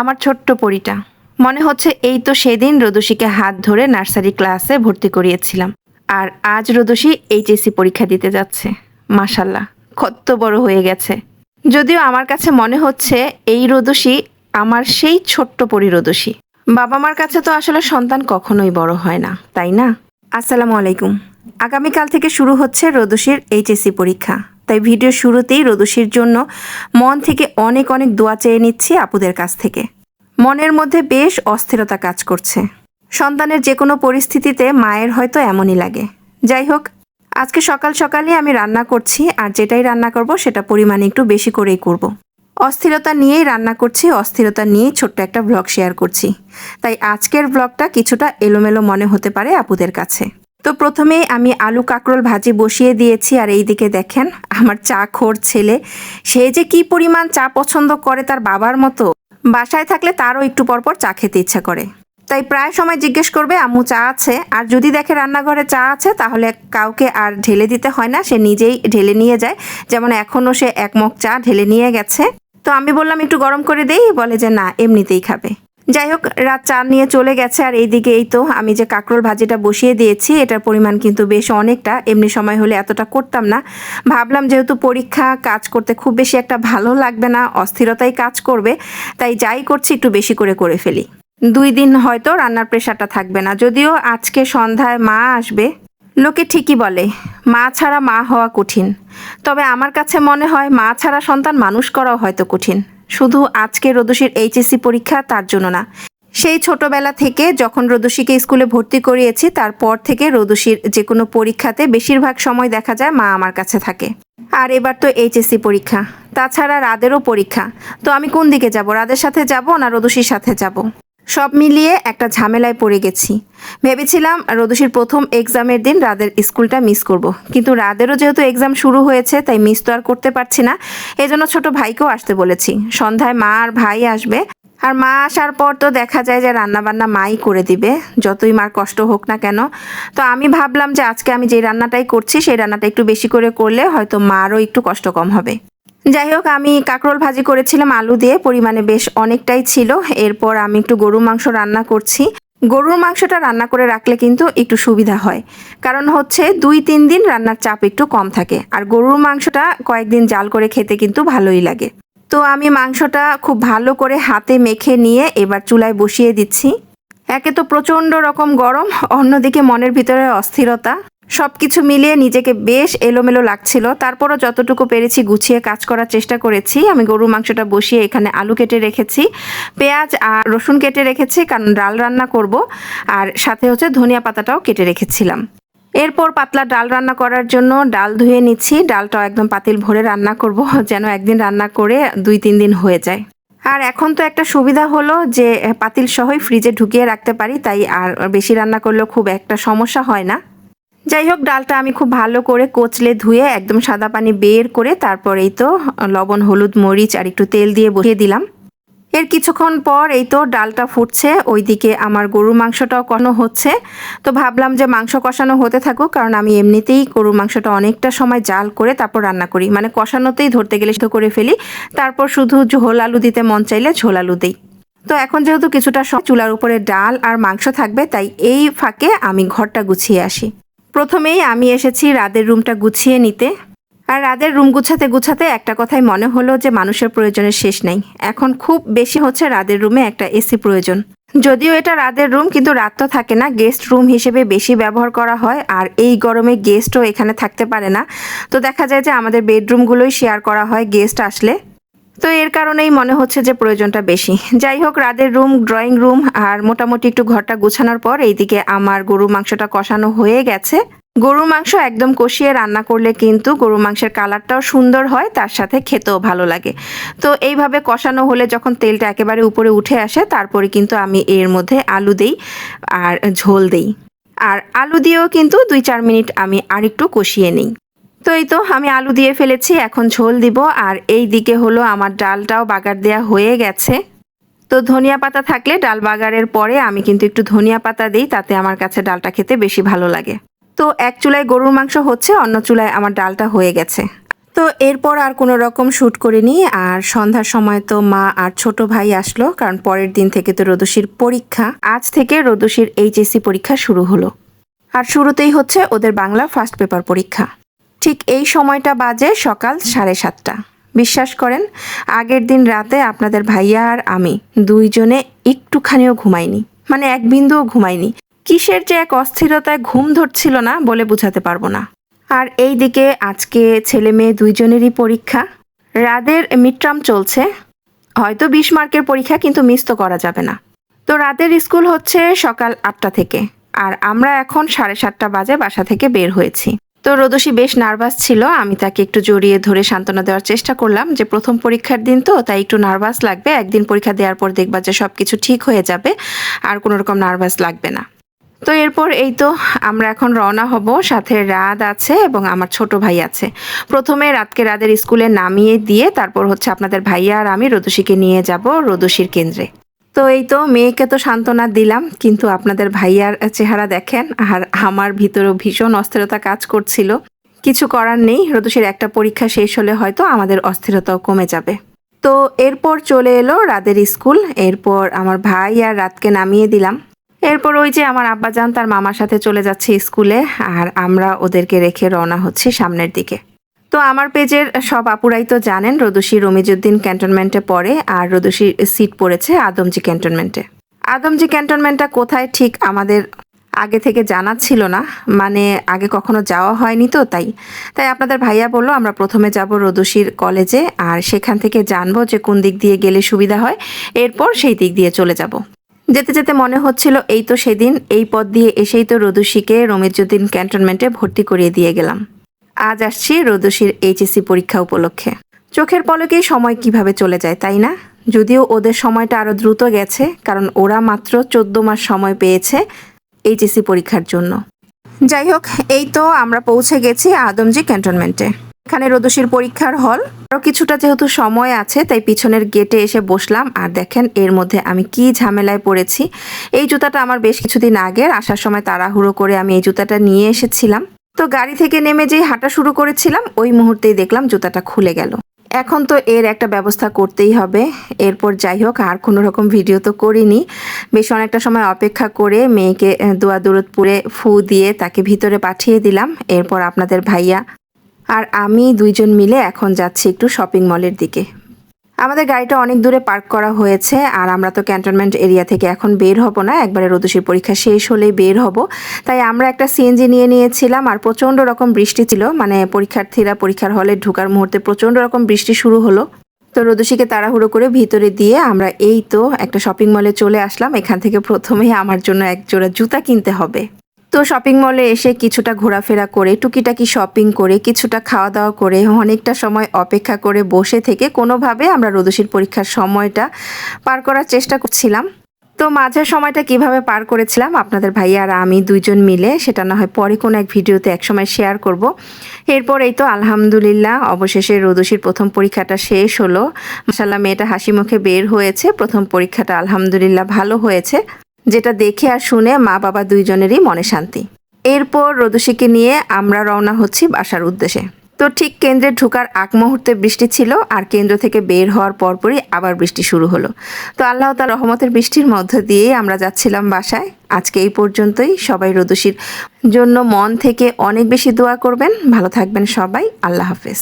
আমার ছোট্ট পরিটা। মনে হচ্ছে এই তো সেদিন রদুষীকে হাত ধরে নার্সারি ক্লাসে ভর্তি করিয়েছিলাম। আর আজ রদুষী এইচএসসি পরীক্ষা দিতে যাচ্ছে। মাসাল্লাহ কত বড় হয়ে গেছে। যদিও আমার কাছে মনে হচ্ছে এই রদুষী আমার সেই ছোট্ট পরি রদুষী বাবা মার কাছে তো আসলে সন্তান কখনোই বড় হয় না, তাই না? আসসালামু আলাইকুম। আগামীকাল থেকে শুরু হচ্ছে রদুষীর এইচএসসি পরীক্ষা। তাই ভিডিও শুরুতেই রদুষীর জন্য মন থেকে অনেক অনেক দোয়া চেয়ে নিচ্ছি আপুদের কাছ থেকে। মনের মধ্যে বেশ অস্থিরতা কাজ করছে। সন্তানের যে কোনো পরিস্থিতিতে মায়ের হয়তো এমনই লাগে। যাই হোক, আজকে সকাল সকালই আমি রান্না করছি আর যেটাই রান্না করব সেটা পরিমাণে একটু বেশি করেই করব। অস্থিরতা নিয়েই রান্না করছি, অস্থিরতা নিয়েই ছোট্ট একটা ব্লগ শেয়ার করছি। তাই আজকের ব্লগটা কিছুটা এলোমেলো মনে হতে পারে আপুদের কাছে। তো প্রথমেই আমি আলু কাঁকরোল ভাজি বসিয়ে দিয়েছি, আর এই দিকে দেখেন আমার চা খোর ছেলে। সে যে কি পরিমাণ চা পছন্দ করে তার বাবার মতো, বাসায় থাকলে তারও একটু পরপর চা খেতে ইচ্ছা করে। তাই প্রায় সময় জিজ্ঞেস করবে, আম্মু, চা আছে? আর যদি দেখে রান্নাঘরে চা আছে, তাহলে কাউকে আর ঢেলে দিতে হয় না, সে নিজেই ঢেলে নিয়ে যায়। যেমন এখনও সে এক মগ চা ঢেলে নিয়ে গেছে। তো আমি বললাম, একটু গরম করে দেই? বলে যে, না, এমনিতেই খাবে। যাই হোক রাত চা নিয়ে চলে গেছে আর এইদিকে এই তো আমি যে কাঁকরোল ভাজিটা বসিয়ে দিয়েছি, এটার পরিমাণ কিন্তু বেশ অনেকটা। এমনি সময় হলে এতটা করতাম না। ভাবলাম যেহেতু পরীক্ষা, কাজ করতে খুব বেশি একটা ভালো লাগবে না, অস্থিরতাই কাজ করবে, তাই যাই করছি একটু বেশি করে করে ফেলি। দুই দিন হয়তো রান্নার প্রেশারটা থাকবে না, যদিও আজকে সন্ধ্যায় মা আসবে। লোকে ঠিকই বলে, মা ছাড়া মা হওয়া কঠিন। তবে আমার কাছে মনে হয়, মা ছাড়া সন্তান মানুষ করাও হয়তো কঠিন। শুধু আজকে রদুষীর এইচএসসি পরীক্ষা তার জন্য না। সেই ছোটবেলা থেকে যখন রদুষীকে স্কুলে ভর্তি করিয়েছি, তারপর থেকে রদুষীর যে কোনো পরীক্ষাতে বেশিরভাগ সময় দেখা যায় মা আমার কাছে থাকে। আর এবার তো এইচএসসি পরীক্ষা, তাছাড়া রাদেরও পরীক্ষা। তো আমি কোন দিকে যাব, রাদের সাথে যাব না রদুষীর সাথে যাব? সব মিলিয়ে একটা ঝামেলায় পড়ে গেছি। ভেবেছিলাম রদুষীর প্রথম এক্সামের দিন রাদের স্কুলটা মিস করব। কিন্তু রাদেরও যেহেতু এক্সাম শুরু হয়েছে, তাই মিস তো আর করতে পারছি না। এজন্য ছোট ভাইকেও আসতে বলেছি। সন্ধ্যায় মা আর ভাই আসবে। আর মা আসার পর তো দেখা যায় যে রান্নাবান্না মাই করে দিবে। যতই মার কষ্ট হোক না কেন। তো আমি ভাবলাম যে আজকে আমি যে রান্নাটাই করছি, সেই রান্নাটা একটু বেশি করে করলে হয়তো মারও একটু কষ্ট কম হবে। যাই হোক, আমি কাঁকরোল ভাজি করেছিলাম আলু দিয়ে, পরিমাণে বেশ অনেকটাই ছিল। এরপর আমি একটু গরুর মাংস রান্না করছি। গরুর মাংসটা রান্না করে রাখলে কিন্তু একটু সুবিধা হয়। কারণ হচ্ছে দুই তিন দিন রান্নার চাপ একটু কম থাকে। আর গরুর মাংসটা কয়েকদিন জাল করে খেতে কিন্তু ভালোই লাগে। তো আমি মাংসটা খুব ভালো করে হাতে মেখে নিয়ে এবার চুলায় বসিয়ে দিচ্ছি। একে তো প্রচণ্ড রকম গরম, অন্যদিকে মনের ভিতরে অস্থিরতা। সব কিছু মিলিয়ে নিজেকে বেশ এলোমেলো লাগছিল। তারপরও যতটুকু পেরেছি গুছিয়ে কাজ করার চেষ্টা করেছি। আমি গরুর মাংসটা বসিয়ে এখানে আলু কেটে রেখেছি, পেঁয়াজ আর রসুন কেটে রেখেছি, কারণ ডাল রান্না করব। আর সাথে হচ্ছে ধনিয়া পাতাটাও কেটে রেখেছিলাম। এরপর পাতলা ডাল রান্না করার জন্য ডাল ধুয়ে নিচ্ছি। ডালটাও একদম পাতিল ভরে রান্না করব, যেন একদিন রান্না করে দুই তিন দিন হয়ে যায়। আর এখন তো একটা সুবিধা হলো যে পাতিল সহই ফ্রিজে ঢুকিয়ে রাখতে পারি, তাই আর বেশি রান্না করলেও খুব একটা সমস্যা হয় না। যাই হোক, ডালটা আমি খুব ভালো করে কোচলে ধুয়ে একদম সাদা পানি বের করে তারপরেই তো লবণ, হলুদ, মরিচ আর একটু তেল দিয়ে বসিয়ে দিলাম। এর কিছুক্ষণ পর এই তো ডালটা ফুটছে, ওইদিকে আমার গরুর মাংসটাও কষানো হচ্ছে। তো ভাবলাম যে মাংস কষানো হতে থাকুক, কারণ আমি এমনিতেই গরুর মাংসটা অনেকটা সময় জাল করে তারপর রান্না করি। মানে কষানোতেই ধরতে গেলে সেদ্ধ করে ফেলি, তারপর শুধু ঝোল আলু দিতে মন চাইলে ঝোল আলু দিই। তো এখন যেহেতু কিছুটা চুলার উপরে ডাল আর মাংস থাকবে, তাই এই ফাঁকে আমি ঘরটা গুছিয়ে আসি। প্রথমেই আমি এসেছি রাদের রুমটা গুছিয়ে নিতে। আর রাদের রুম গুছাতে গুছাতে একটা কথাই মনে হলো যে মানুষের প্রয়োজনের শেষ নেই। এখন খুব বেশি হচ্ছে রাদের রুমে একটা এসি প্রয়োজন। যদিও এটা রাদের রুম, কিন্তু রাত তো থাকে না। গেস্ট রুম হিসেবে বেশি ব্যবহার করা হয়, আর এই গরমে গেস্টও এখানে থাকতে পারে না। তো দেখা যায় যে আমাদের বেডরুমগুলোই শেয়ার করা হয় গেস্ট আসলে। তো এর কারণেই মনে হচ্ছে যে প্রয়োজনটা বেশি। যাই হোক, রাদের রুম, ড্রয়িং রুম আর মোটামুটি একটু ঘরটা গোছানোর পর এইদিকে আমার গরুর মাংসটা কষানো হয়ে গেছে। গরুর মাংস একদম কষিয়ে রান্না করলে কিন্তু গরুর মাংসের কালারটাও সুন্দর হয়, তার সাথে খেতেও ভালো লাগে। তো এইভাবে কষানো হলে যখন তেলটা একেবারে উপরে উঠে আসে, তারপরে কিন্তু আমি এর মধ্যে আলু দেই আর ঝোল দেই। আর আলু দিয়েও কিন্তু দুই চার মিনিট আমি আরেকটু কষিয়ে নিই। তো এই তো, আমি আলু দিয়ে ফেলেছি, এখন ঝোল দিব। আর এই দিকে হলো আমার ডালটাও বাগার দেয়া হয়ে গেছে। তো ধনিয়া পাতা থাকলে ডাল বাগারের পরে আমি কিন্তু একটু ধনিয়া পাতা দিই, তাতে আমার কাছে ডালটা খেতে বেশি ভালো লাগে। তো এক চুলায় গরুর মাংস হচ্ছে, অন্য চুলায় আমার ডালটা হয়ে গেছে। তো এরপর আর কোনো রকম শ্যুট করিনি, আর সন্ধ্যার সময় তো মা আর ছোট ভাই আসলো, কারণ পরের দিন থেকে তো রোদসির পরীক্ষা। আজ থেকে রোদসির এইচএসসি পরীক্ষা শুরু হলো। আর শুরুতেই হচ্ছে ওদের বাংলা ফার্স্ট পেপার পরীক্ষা। ঠিক এই সময়টা বাজে সকাল সাড়ে সাতটা। বিশ্বাস করেন, আগের দিন রাতে আপনাদের ভাইয়া আর আমি দুইজনে একটুখানিও ঘুমাইনি। মানে এক বিন্দুও ঘুমাইনি। কিসের যে এক অস্থিরতায় ঘুম ধরছিল না বলে বোঝাতে পারব না। আর এই দিকে আজকে ছেলে মেয়ে দুইজনেরই পরীক্ষা। রাদের মিডটার্ম চলছে। হয়তো বিশ মার্কের পরীক্ষা, কিন্তু মিস তো করা যাবে না। তো রাতের স্কুল হচ্ছে সকাল আটটা থেকে। আর আমরা এখন সাড়ে সাতটা বাজে বাসা থেকে বের হয়েছি। তো রোদসী বেশ নার্ভাস ছিল। আমি তাকে একটু জড়িয়ে ধরে সান্ত্বনা দেওয়ার চেষ্টা করলাম যে প্রথম পরীক্ষার দিন তো, তাই একটু নার্ভাস লাগবে। একদিন পরীক্ষা দেওয়ার পর দেখবা যে সব কিছু ঠিক হয়ে যাবে, আর কোনো রকম নার্ভাস লাগবে না। তো এরপর এই তো আমরা এখন রওনা হব। সাথে রাত আছে এবং আমার ছোট ভাই আছে। প্রথমে রাতকে রাদের স্কুলে নামিয়ে দিয়ে তারপর হচ্ছে আপনাদের ভাইয়া আর আমি রোদসীকে নিয়ে যাব রোদসীর কেন্দ্রে। তো এই তো মেয়েকে তো সান্ত্বনা দিলাম, কিন্তু আপনাদের ভাইয়ার চেহারা দেখেন, আর আমার ভিতরেও ভীষণ অস্থিরতা কাজ করছিল। কিছু করার নেই রোদসীর একটা পরীক্ষা শেষ হলে হয়তো আমাদের অস্থিরতাও কমে যাবে। তো এরপর চলে এলো রাদের স্কুল, এরপর আমার ভাই আর রাতকে নামিয়ে দিলাম। এরপর ওই যে আমার আব্বাজান তার মামার সাথে চলে যাচ্ছে স্কুলে, আর আমরা ওদেরকে রেখে রওনা হচ্ছি সামনের দিকে। তো আমার পেজের সব আপুরাই তো জানেন, রদুশি রমিজুদ্দিন ক্যান্টনমেন্টে পড়ে আর রদুশির সিট পড়েছে আদমজি ক্যান্টনমেন্টে। আদমজি ক্যান্টনমেন্টটা কোথায় ঠিক আমাদের আগে থেকে জানা ছিল না মানে আগে কখনো যাওয়া হয়নি তো তাই। তাই আপনাদের ভাইয়া বলল, আমরা প্রথমে যাব রদুশির কলেজে আর সেখান থেকে জানব যে কোন দিক দিয়ে গেলে সুবিধা হয়, এরপর সেই দিক দিয়ে চলে যাব। যেতে যেতে মনে হচ্ছিল, এই তো সেদিন, এই পথ দিয়ে এসেই তো রদুশিকে রমিজুদ্দিন ক্যান্টনমেন্টে ভর্তি করিয়ে দিয়ে গেলাম। আজ আসছি রোদসির এইচএসসি পরীক্ষা উপলক্ষে। চোখের পলকেই সময় কীভাবে চলে যায়, তাই না? যদিও ওদের সময়টা আরও দ্রুত গেছে, কারণ ওরা মাত্র চোদ্দ মাস সময় পেয়েছে এইচএসসি পরীক্ষার জন্য। যাই হোক, এই তো আমরা পৌঁছে গেছি আদমজি ক্যান্টনমেন্টে। এখানে রোদসির পরীক্ষার হল। আরও কিছুটা যেহেতু সময় আছে, তাই পিছনের গেটে এসে বসলাম। আর দেখেন, এর মধ্যে আমি কি ঝামেলায় পড়েছি। এই জুতাটা আমার বেশ কিছুদিন আগের। আসার সময় তাড়াহুড়ো করে আমি এই জুতাটা নিয়ে এসেছিলাম। তো গাড়ি থেকে নেমে যেই হাঁটা শুরু করেছিলাম, ওই মুহূর্তেই দেখলাম জুতাটা খুলে গেল। এখন তো এর একটা ব্যবস্থা করতেই হবে। এরপর যাই হোক, আর কোনো রকম ভিডিও তো করিনি। বেশ অনেকটা সময় অপেক্ষা করে মেয়েকে দোয়া দূরতপুরে ফু দিয়ে তাকে ভিতরে পাঠিয়ে দিলাম। এরপর আপনাদের ভাইয়া আর আমি দুইজন মিলে এখন যাচ্ছি একটু শপিং মলের দিকে। আমাদের গাড়িটা অনেক দূরে পার্ক করা হয়েছে আর আমরা তো ক্যান্টনমেন্ট এরিয়া থেকে এখন বের হব না, একবারে রোদসির পরীক্ষা শেষ হলেই বের হব। তাই আমরা একটা সিএনজি নিয়ে নিয়েছিলাম আর প্রচণ্ড রকম বৃষ্টি ছিল মানে পরীক্ষার্থীরা পরীক্ষার হলে ঢুকার মুহূর্তে প্রচণ্ড রকম বৃষ্টি শুরু হলো। তো রোদসিকে তাড়াহুড়ো করে ভিতরে দিয়ে আমরা এই তো একটা শপিং মলে চলে আসলাম, এখান থেকে প্রথমেই আমার জন্য এক জোড়া জুতা কিনতে হবে। তো শপিং মলে এসে কিছুটা ঘোরাফেরা করে, টুকিটাকি শপিং করে, কিছুটা খাওয়া দাওয়া করে, অনেকটা সময় অপেক্ষা করে বসে থেকে কোনোভাবে আমরা রোদসির পরীক্ষার সময়টা পার করার চেষ্টা করছিলাম। তো মাঝের সময়টা কীভাবে পার করেছিলাম আপনাদের ভাইয়া আর আমি দুইজন মিলে, সেটা না হয় পরে কোনো এক ভিডিওতে একসময় শেয়ার করব। এরপর এই তো আলহামদুলিল্লাহ, অবশেষে রোদসির প্রথম পরীক্ষাটা শেষ হলো। মাসাল্লাহ মেয়েটা হাসি মুখে বের হয়েছে, প্রথম পরীক্ষাটা আলহামদুলিল্লাহ ভালো হয়েছে। যেটা দেখে আর শুনে মা বাবা দুইজনেরই মনে শান্তি। এরপর রোদসিকে নিয়ে আমরা রওনা হচ্ছি বাসার উদ্দেশ্যে। তো ঠিক কেন্দ্রে ঢোকার আগ মুহূর্তে বৃষ্টি ছিল আর কেন্দ্র থেকে বের হওয়ার পরপরই আবার বৃষ্টি শুরু হলো। তো আল্লাহ তার রহমতের বৃষ্টির মধ্য দিয়েই আমরা যাচ্ছিলাম বাসায়। আজকে এই পর্যন্তই। সবাই রোদসির জন্য মন থেকে অনেক বেশি দোয়া করবেন। ভালো থাকবেন সবাই। আল্লাহ হাফেজ।